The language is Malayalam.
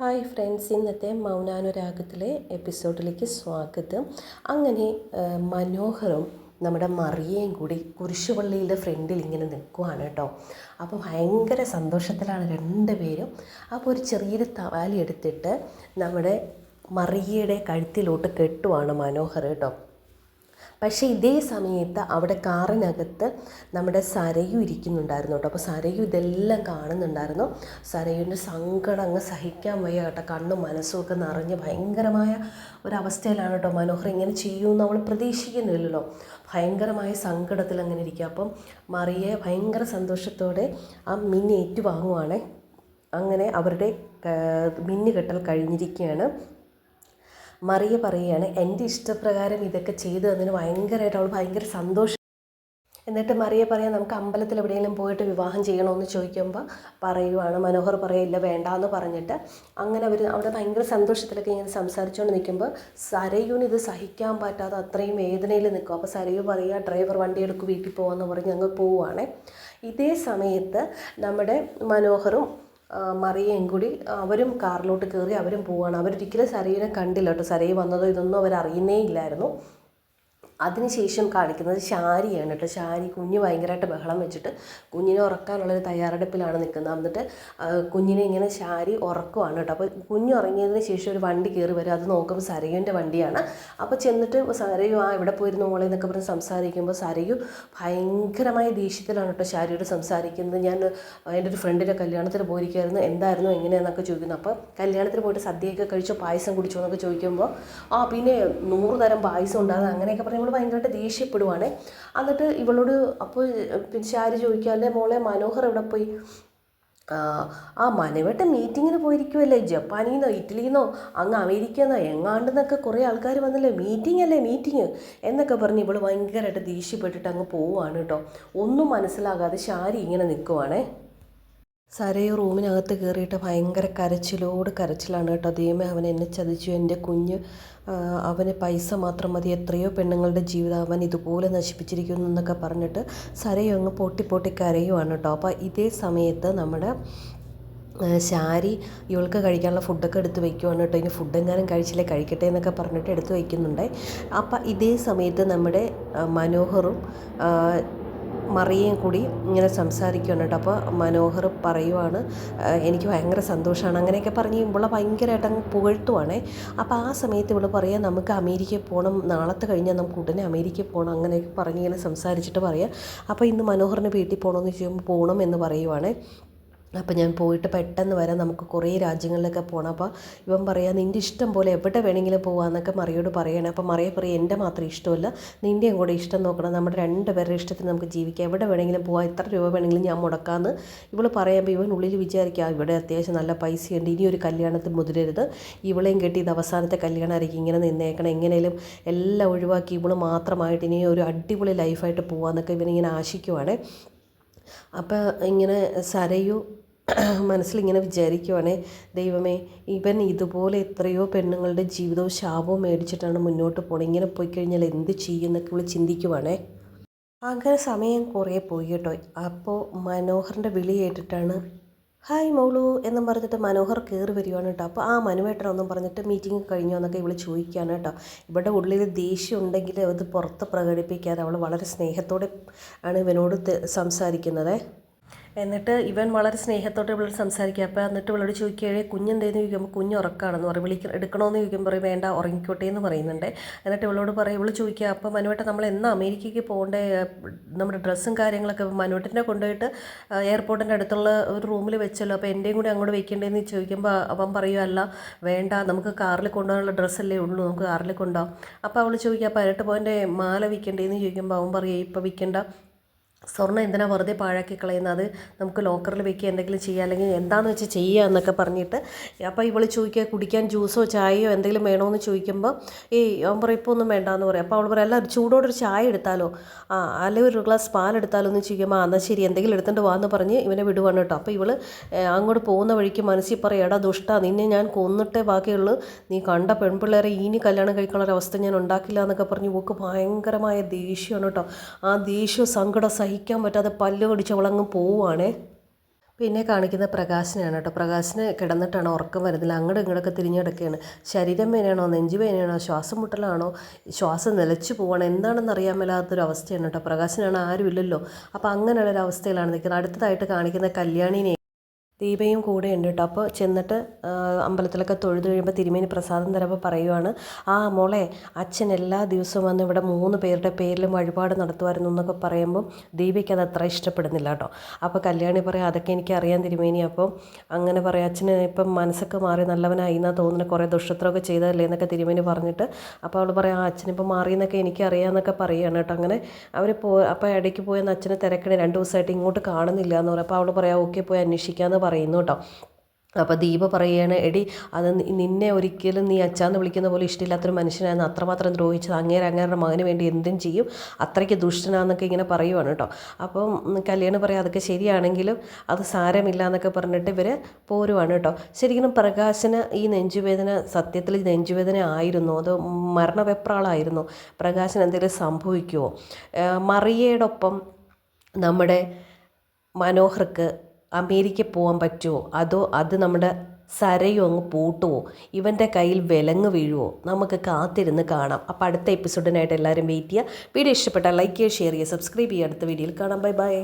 ഹായ് ഫ്രണ്ട്സ് ഇന്നത്തെ മൗനാനുരാഗത്തിലെ എപ്പിസോഡിലേക്ക് സ്വാഗതം. അങ്ങനെ മനോഹറും നമ്മുടെ മറിയയും കൂടി കുരിശുപള്ളിയുടെ ഫ്രണ്ടിൽ ഇങ്ങനെ നിൽക്കുവാണ് കേട്ടോ. അപ്പോൾ ഭയങ്കര സന്തോഷത്തിലാണ് രണ്ടുപേരും. അപ്പോൾ ഒരു ചെറിയൊരു തവാലി എടുത്തിട്ട് നമ്മുടെ മറിയയുടെ കഴുത്തിലോട്ട് കെട്ടുവാണ് മനോഹർ കേട്ടോ. പക്ഷേ ഇതേ സമയത്ത് അവിടെ കാറിനകത്ത് നമ്മുടെ സരയു ഇരിക്കുന്നുണ്ടായിരുന്നു കേട്ടോ. അപ്പോൾ സരയു ഇതെല്ലാം കാണുന്നുണ്ടായിരുന്നു. സരയുവിന്റെ സങ്കടം അങ്ങ് സഹിക്കാൻ വയ്യ കേട്ടോ. കണ്ണും മനസ്സും ഒക്കെ നിറഞ്ഞ് ഭയങ്കരമായ ഒരവസ്ഥയിലാണ് കേട്ടോ മനോഹർ ഇങ്ങനെ ചെയ്യുമെന്ന് അവൾ പ്രതീക്ഷിക്കുന്നില്ലല്ലോ. ഭയങ്കരമായ സങ്കടത്തിൽ അങ്ങനെ ഇരിക്കുക. അപ്പം മറിയെ ഭയങ്കര സന്തോഷത്തോടെ ആ മിന്നേറ്റു വാങ്ങുവാണ് അങ്ങനെ അവരുടെ മിന്നുകെട്ടൽ കഴിഞ്ഞിരിക്കുകയാണ്. മറിയ പറയുകയാണ് എന്റെ ഇഷ്ടപ്രകാരം ഇതൊക്കെ ചെയ്തു തന്നതിന് ഭയങ്കരമായിട്ട് അവൾ ഭയങ്കര സന്തോഷം. എന്നിട്ട് മറിയ പറയാം നമുക്ക് അമ്പലത്തിൽ എവിടെയെങ്കിലും പോയിട്ട് വിവാഹം ചെയ്യണമെന്ന് ചോദിക്കുമ്പോൾ പറയുവാണ്. മനോഹർ പറയില്ല വേണ്ട എന്ന് പറഞ്ഞിട്ട്. അങ്ങനെ അവർ അവിടെ ഭയങ്കര സന്തോഷത്തിലൊക്കെ ഇങ്ങനെ സംസാരിച്ചുകൊണ്ട് നിൽക്കുമ്പോൾ സരയൂന് ഇത് സഹിക്കാൻ പറ്റാതെ അത്രയും വേദനയിൽ നിൽക്കും അപ്പോൾ സരയു പറയുക ഡ്രൈവർ വണ്ടി എടുക്കും വീട്ടിൽ പോകാമെന്ന് പറഞ്ഞ് ഞങ്ങൾ പോവുകയാണേ ഇതേ സമയത്ത് നമ്മുടെ മനോഹറും മറിയയും കൂടി അവരും കാറിലോട്ട് കയറി അവരും പോവുകയാണ് അവരൊരിക്കലും സരയിനെ കണ്ടില്ല കേട്ടോ. സരയു വന്നതോ ഇതൊന്നും അവർ അറിയുന്നേ ഇല്ലായിരുന്നു. അതിനുശേഷം കാണിക്കുന്നത് ശാരിയാണ് കേട്ടോ. ശാരി കുഞ്ഞ് ഭയങ്കരമായിട്ട് ബഹളം വെച്ചിട്ട് കുഞ്ഞിനെ ഉറക്കാനുള്ളൊരു തയ്യാറെടുപ്പിലാണ് നിൽക്കുന്നത്. എന്നിട്ട് കുഞ്ഞിനെ ഇങ്ങനെ ശാരി ഉറക്കുവാണ് കേട്ടോ. അപ്പോൾ കുഞ്ഞ് ഉറങ്ങിയതിന് ശേഷം ഒരു വണ്ടി കയറി വരും. അത് നോക്കുമ്പോൾ സരയുവിന്റെ വണ്ടിയാണ്. അപ്പോൾ ചെന്നിട്ട് സരയു ആ ഇവിടെ പോയിരുന്നു മോളെ എന്നൊക്കെ പറഞ്ഞ് സംസാരിക്കുമ്പോൾ സരയു ഭയങ്കരമായ ദേഷ്യത്തിലാണ് കേട്ടോ ശാരിയോട് സംസാരിക്കുന്നത്. ഞാൻ എന്റെ ഒരു ഫ്രണ്ടിന്റെ കല്യാണത്തിന് പോയിരിക്കുമായിരുന്നു എന്തായിരുന്നു? എങ്ങനെയാണെന്നൊക്കെ ചോദിക്കുന്നു. അപ്പോൾ കല്യാണത്തിന് പോയിട്ട് സദ്യയൊക്കെ കഴിച്ചോ? പായസം കുടിച്ചോ? എന്നൊക്കെ ചോദിക്കുമ്പോൾ ആ പിന്നെ നൂറ് തരം പായസം ഉണ്ടാകുന്നത് അങ്ങനെയൊക്കെ ഇവൾ ഭയങ്കരമായിട്ട് ദേഷ്യപ്പെടുവാണ്. എന്നിട്ട് ഇവളോട് അപ്പോൾ പിന്നെ ശാരി ചോദിക്കാല്ലേ മോളെ മനോഹർ എവിടെ പോയി? ആ, മനവട്ട മീറ്റിങ്ങിന് പോയിരിക്കുമല്ലേ ജപ്പാനിൽ നിന്നോ ഇറ്റലിയിൽ നിന്നോ അങ്ങ് അമേരിക്കയിൽ നിന്നോ എങ്ങാണ്ടെന്നൊക്കെ കുറേ ആൾക്കാർ വന്നല്ലേ മീറ്റിംഗ് അല്ലേ മീറ്റിംഗ്? എന്നൊക്കെ പറഞ്ഞ് ഇവൾ ഭയങ്കരമായിട്ട് ദേഷ്യപ്പെട്ടിട്ട് അങ്ങ് പോവുകയാണ് കേട്ടോ. ഒന്നും മനസ്സിലാകാതെ ശാരി ഇങ്ങനെ നിൽക്കുവാണേ. സരയു റൂമിനകത്ത് കയറിയിട്ട് ഭയങ്കര കരച്ചിലോട് കരച്ചിലാണ് കേട്ടോ. ദൈവമേ അവൻ എന്നെ ചതിച്ചു. എന്റെ കുഞ്ഞ് അവന് പൈസ മാത്രം മതി. എത്രയോ പെണ്ണുങ്ങളുടെ ജീവിതം അവൻ ഇതുപോലെ നശിപ്പിച്ചിരിക്കുന്നു എന്നൊക്കെ പറഞ്ഞിട്ട് സരയു അങ്ങ് പൊട്ടി പൊട്ടി കരയുവാണ് കേട്ടോ. അപ്പോൾ ഇതേ സമയത്ത് നമ്മുടെ ശാരി ഇവൾക്ക് കഴിക്കാനുള്ള ഫുഡൊക്കെ എടുത്ത് വയ്ക്കുവാണ് കേട്ടോ. ഇനി ഫുഡ് എങ്ങാനും കഴിച്ചില്ലേ കഴിക്കട്ടെ എന്നൊക്കെ പറഞ്ഞിട്ട് എടുത്ത് വയ്ക്കുന്നുണ്ട്. അപ്പം ഇതേ സമയത്ത് നമ്മുടെ മനോഹറും മറിയയും കൂടി ഇങ്ങനെ സംസാരിക്കുകയാണ് കേട്ടോ. അപ്പോൾ മനോഹർ പറയുവാണ് "ആ, എനിക്ക് ഭയങ്കര സന്തോഷമാണ് അങ്ങനെയൊക്കെ പറഞ്ഞ് ഇവളെ ഭയങ്കരമായിട്ട് അങ്ങ് പുകഴ്ത്തുവാണേ. അപ്പോൾ ആ സമയത്ത് ഇവൾ പറയാം നമുക്ക് അമേരിക്കയിൽ പോകണം നാളത്തെ കഴിഞ്ഞാൽ നമുക്ക് ഉടനെ അമേരിക്കയിൽ പോകണം അങ്ങനെയൊക്കെ പറഞ്ഞ് ഇങ്ങനെ സംസാരിച്ചിട്ട് പറയാം. അപ്പോൾ ഇന്ന് മനോഹറിന് വീട്ടിൽ പോകണമെന്ന് ചോദിക്കുമ്പോൾ പോകണം എന്ന് പറയുവാണേ. അപ്പോൾ ഞാൻ പോയിട്ട് പെട്ടെന്ന് വരാം. നമുക്ക് കുറേ രാജ്യങ്ങളിലൊക്കെ പോകണം അപ്പോൾ ഇവൻ പറയാം നിന്റെ ഇഷ്ടം പോലെ എവിടെ വേണമെങ്കിലും പോകാമെന്നൊക്കെ മറിയോട് പറയണം. അപ്പോൾ മറിയ പറയും എന്റെ മാത്രം ഇഷ്ടമല്ല. നിന്റെയും കൂടെ ഇഷ്ടം നോക്കണം. നമ്മുടെ രണ്ട് പേരുടെ ഇഷ്ടത്തിന് നമുക്ക് ജീവിക്കാം. എവിടെ വേണമെങ്കിലും പോകാം എത്ര രൂപ വേണമെങ്കിലും ഞാൻ മുടക്കാമെന്ന് ഇവൾ പറയുമ്പോൾ ഇവൻ ഉള്ളിൽ വിചാരിക്കുക ഇവിടെ അത്യാവശ്യം നല്ല പൈസയുണ്ട്. ഇനി ഒരു കല്യാണത്തിന് മുതിരരുത്. ഇവളെയും കെട്ടി ഇത് അവസാനത്തെ കല്യാണമായിരിക്കും ഇങ്ങനെ നിന്നേക്കണം. എങ്ങനെയും എല്ലാം ഒഴിവാക്കി ഇവൾ മാത്രമായിട്ട് ഇനി ഒരു അടിപൊളി ലൈഫായിട്ട് പോകാമെന്നൊക്കെ ഇവനിങ്ങനെ ആശിക്കുവാണ്. അപ്പോൾ ഇങ്ങനെ സരയു മനസ്സിലിങ്ങനെ വിചാരിക്കുവാണേ ദൈവമേ ഇവൻ ഇതുപോലെ എത്രയോ പെണ്ണുങ്ങളുടെ ജീവിതവും ശാപവും മേടിച്ചിട്ടാണ് മുന്നോട്ട് പോണത് ഇങ്ങനെ പോയി കഴിഞ്ഞാൽ എന്ത് ചെയ്യുമെന്നൊക്കെ ഇവൾ ചിന്തിക്കുവാണേ. അങ്ങനെ സമയം കുറേ പോയി കേട്ടോ. അപ്പോൾ മനോഹറിന്റെ വിളി കേട്ടിട്ടാണ് ഹായ് മോളു എന്നും പറഞ്ഞിട്ട് മനോഹർ കയറി വരികയാണ് കേട്ടോ. അപ്പോൾ ആ മനുവേട്ടനൊന്നും പറഞ്ഞിട്ട് മീറ്റിംഗ് കഴിഞ്ഞോ എന്നൊക്കെ ഇവൾ ചോദിക്കുകയാണ് കേട്ടോ. ഇവിടെ ഉള്ളിൽ ദേഷ്യം ഉണ്ടെങ്കിൽ അത് പുറത്ത് പ്രകടിപ്പിക്കാതെ അവൾ വളരെ സ്നേഹത്തോടെ ആണ് ഇവനോട് സംസാരിക്കുന്നത്. എന്നിട്ട് ഇവൻ വളരെ സ്നേഹത്തോടെ ഇവളോട് സംസാരിക്കുക അപ്പോൾ എന്നിട്ട് ഇവളോട് ചോദിക്കുകയെ കുഞ്ഞെന്തേന്ന്? ചോദിക്കുമ്പോൾ കുഞ്ഞ് ഉറക്കാണെന്ന് പറയും. വിളിക്ക എടുക്കണമെന്ന് ചോദിക്കുമ്പോൾ പറയും വേണ്ട ഉറങ്ങിക്കോട്ടെ എന്ന് പറയുന്നുണ്ട്. എന്നിട്ട് ഇവളോട് പറയും ഇവൾ ചോദിക്കുക അപ്പോൾ മനുവേട്ട നമ്മൾ എന്നാ അമേരിക്കയ്ക്ക് പോകേണ്ട? നമ്മുടെ ഡ്രസ്സും കാര്യങ്ങളൊക്കെ മനുവേട്ടനെ കൊണ്ടുപോയിട്ട് എയർപോർട്ടിന്റെ അടുത്തുള്ള ഒരു റൂമിൽ വെച്ചല്ലോ. അപ്പോൾ എന്റെയും കൂടി അങ്ങോട്ട് വെക്കേണ്ടതെന്ന് ചോദിക്കുമ്പോൾ അവൻ പറയുമല്ല വേണ്ട നമുക്ക് കാറിൽ കൊണ്ടുപോകാനുള്ള ഡ്രസ്സല്ലേ ഉള്ളൂ നമുക്ക് കാറിൽ കൊണ്ടുപോകാം. അപ്പോൾ അവൾ ചോദിക്കുക പതിനെട്ട് പോയിന്റെ മാല വിൽക്കേണ്ടതെന്ന് ചോദിക്കുമ്പോൾ അവൻ പറയുക ഇപ്പോൾ വിൽക്കേണ്ട. സ്വർണം എന്തിനാണ് വെറുതെ പാഴാക്കി കളയുന്നത്? അത് നമുക്ക് ലോക്കറിൽ വെക്കുക എന്തെങ്കിലും ചെയ്യുക അല്ലെങ്കിൽ എന്താണെന്ന് വെച്ച് ചെയ്യുക എന്നൊക്കെ പറഞ്ഞിട്ട്. അപ്പോൾ ഇവൾ ചോദിക്കുക കുടിക്കാൻ ജ്യൂസോ ചായയോ എന്തെങ്കിലും വേണമെന്ന് ചോദിക്കുമ്പോൾ ഈ അവൻ പറയും ഇപ്പോൾ ഒന്നും വേണ്ടാന്ന് പറയും. അപ്പോൾ അവൾ പറയും അല്ല ഒരു ചൂടോടെ ഒരു ചായ എടുത്താലോ? ആ അല്ലെങ്കിൽ ഒരു ഗ്ലാസ് പാൽ എടുത്താലോ? എന്ന് ചോദിക്കുമ്പോൾ എന്നാൽ ശരി എന്തെങ്കിലും എടുത്തുകൊണ്ട് വാന്ന് പറഞ്ഞ് ഇവനെ വിടുവാണ് കേട്ടോ. അപ്പോൾ ഇവൾ അങ്ങോട്ട് പോകുന്ന വഴിക്ക് മനസ്സിൽ പറയും എടാ ദുഷ്ട നിന്നെ ഞാൻ കൊന്നിട്ടേ ബാക്കിയുള്ളൂ. നീ കണ്ട പെൺപിള്ളേരെ ഇനി കല്യാണം കഴിക്കാനുള്ള അവസ്ഥ ഞാൻ ഉണ്ടാക്കില്ല എന്നൊക്കെ പറഞ്ഞ് ഓക്ക് ഭയങ്കരമായ ദേഷ്യമാണ് കേട്ടോ. ആ ദേഷ്യം സങ്കടം സഹിക്കാൻ പറ്റാതെ പല്ല് കടിച്ച് അവളങ്ങ് പോവുകയാണേ പിന്നെ കാണിക്കുന്ന പ്രകാശനാണ് കേട്ടോ. പ്രകാശന് കിടന്നിട്ടാണ് ഉറക്കം വരുന്നില്ല. അങ്ങോട്ടും ഇങ്ങോട്ടൊക്കെ തിരിഞ്ഞിടക്കുകയാണ്. ശരീരം വേനയാണോ നെഞ്ചു വേനയാണോ ശ്വാസം മുട്ടലാണോ? ശ്വാസം നിലച്ചു പോവാണ്? എന്താണെന്ന് അറിയാൻ മേലാത്തൊരു അവസ്ഥയാണ് കേട്ടോ. പ്രകാശനാണ് ആരുമില്ലല്ലോ. അപ്പോൾ അങ്ങനെയുള്ളൊരു അവസ്ഥയിലാണ് നിൽക്കുന്നത്. അടുത്തതായിട്ട് കാണിക്കുന്ന കല്യാണിനെ ദീപയും കൂടെ ഉണ്ട് കേട്ടോ. അപ്പോൾ ചെന്നിട്ട് അമ്പലത്തിലൊക്കെ തൊഴുത് കഴിയുമ്പോൾ തിരുമേനി പ്രസാദം തരുമ്പോൾ പറയുവാണ് ആ മോളെ അച്ഛൻ എല്ലാ ദിവസവും വന്ന് ഇവിടെ മൂന്ന് പേരുടെ പേരിലും വഴിപാട് നടത്തുമായിരുന്നു എന്നൊക്കെ പറയുമ്പോൾ ദീപയ്ക്ക് അത് അത്ര ഇഷ്ടപ്പെടുന്നില്ല കേട്ടോ. അപ്പോൾ കല്യാണി പറയാം അതൊക്കെ എനിക്ക് അറിയാൻ തിരുമേനി അപ്പോൾ അങ്ങനെ പറയാം അച്ഛന് ഇപ്പം മനസ്സൊക്കെ മാറി നല്ലവനായി എന്നാ തോന്നുന്നത് കുറേ ദുഷ്ടത്രമൊക്കെ ചെയ്തതല്ലേ എന്നൊക്കെ തിരുമേനി പറഞ്ഞിട്ട് അപ്പോൾ അവൾ പറയാം ആ അച്ഛനിപ്പോൾ മാറി എന്നൊക്കെ എനിക്ക് അറിയാമെന്നൊക്കെ പറയുകയാണ് കേട്ടോ. അങ്ങനെ അവർ പോ അപ്പോൾ ഇടയ്ക്ക് പോയെന്ന് അച്ഛനെ തിരക്കണേ രണ്ട് ദിവസമായിട്ട് ഇങ്ങോട്ട് കാണുന്നില്ല എന്ന് പറയാം. അപ്പോൾ അവൾ പറയാം ഓക്കെ പോയി അന്വേഷിക്കാമെന്ന് പറയുന്നു കേട്ടോ. അപ്പോൾ ദീപ പറയുകയാണ് എടി അത് നിന്നെ ഒരിക്കലും നീ അച്ചാന്ന് വിളിക്കുന്ന പോലെ ഇഷ്ടമില്ലാത്തൊരു മനുഷ്യനായിരുന്നു. അത്രമാത്രം ദ്രോഹിച്ചത് അങ്ങേരെ അങ്ങേരുടെ മകന് വേണ്ടി എന്തും ചെയ്യും. അത്രയ്ക്ക് ദുഷ്ടനാന്നൊക്കെ ഇങ്ങനെ പറയുവാണ് കേട്ടോ. അപ്പം കല്യാണം പറയാം അതൊക്കെ ശരിയാണെങ്കിലും അത് സാരമില്ല എന്നൊക്കെ പറഞ്ഞിട്ട് ഇവർ പോരുവാണ് കേട്ടോ. ശരിക്കും പ്രകാശന് ഈ നെഞ്ചുവേദന സത്യത്തിൽ നെഞ്ചുവേദന ആയിരുന്നു? അത് മരണവെപ്രാളായിരുന്നു? പ്രകാശന് എന്തെങ്കിലും സംഭവിക്കുമോ മറിയയോടൊപ്പം നമ്മുടെ മനോഹർക്ക് അമേരിക്ക പോകാൻ പറ്റുമോ അതോ അത് നമ്മുടെ സരയോ അങ്ങ് പൂട്ടുമോ ഇവന്റെ കയ്യിൽ വിലങ്ങ് വീഴുമോ നമുക്ക് കാത്തിരുന്ന് കാണാം. അപ്പോൾ അടുത്ത എപ്പിസോഡിനായിട്ട് എല്ലാവരും വെയിറ്റ് ചെയ്യുക. വീഡിയോ ഇഷ്ടപ്പെട്ടാൽ ലൈക്ക് ചെയ്യുക ഷെയർ ചെയ്യുക സബ്സ്ക്രൈബ് ചെയ്യുക. അടുത്ത വീഡിയോയിൽ കാണാം. Bye bye